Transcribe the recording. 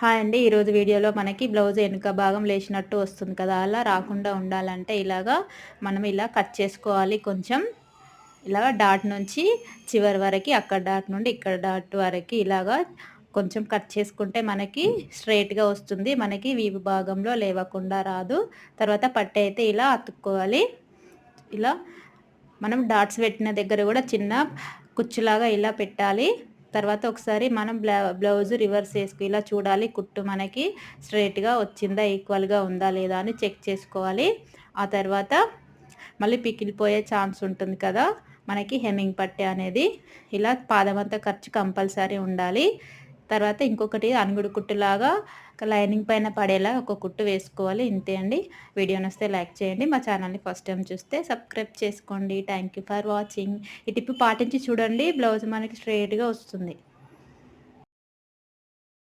Hi అండి. ఈరోజు వీడియోలో మనకి బ్లౌజ్ వెనుక భాగం లేచినట్టు వస్తుంది కదా అలా రాకుండా ఉండాలంటే ఇలాగా మనం ఇలా కట్ చేసుకోవాలి కొంచెం. ఇలా డాట్ నుంచి చివరి వరకు అక్కడ డాట్ నుండి ఇక్కడ డాట్ వరకు ఇలాగా కొంచెం కట్ చేసుకుంటే మనకి స్ట్రైట్గా వస్తుంది. మనకి వీపు భాగంలో లేవకుండా రాదు. తర్వాత పట్టు అయితే ఇలా అతుక్కోవాలి. ఇలా మనం డాట్స్ పెట్టిన దగ్గర కూడా చిన్న కుచ్చులాగా ఇలా పెట్టాలి. తర్వాత ఒకసారి మనం బ్లౌ బ్లౌజ్ రివర్స్ వేసుకు ఇలా చూడాలి కుట్టు మనకి స్ట్రైట్గా వచ్చిందా ఈక్వల్గా ఉందా లేదా అని చెక్ చేసుకోవాలి. ఆ తర్వాత మళ్ళీ పికిలిపోయే ఛాన్స్ ఉంటుంది కదా మనకి హెమ్మింగ్ పట్టే అనేది. ఇలా పాదమంతా ఖర్చు కంపల్సరీ ఉండాలి. తర్వాత ఇంకొకటి అనుగుడు కుట్టులాగా లైనింగ్ పైన పడేలా ఒక కుట్టు వేసుకోవాలి. ఇంతే అండి. వీడియో వస్తే లైక్ చేయండి. మా ఛానల్ని ఫస్ట్ టైం చూస్తే సబ్స్క్రైబ్ చేసుకోండి. Thank for watching. ఈ టిప్ పాటించి చూడండి. బ్లౌజ్ మనకి స్ట్రైట్గా వస్తుంది.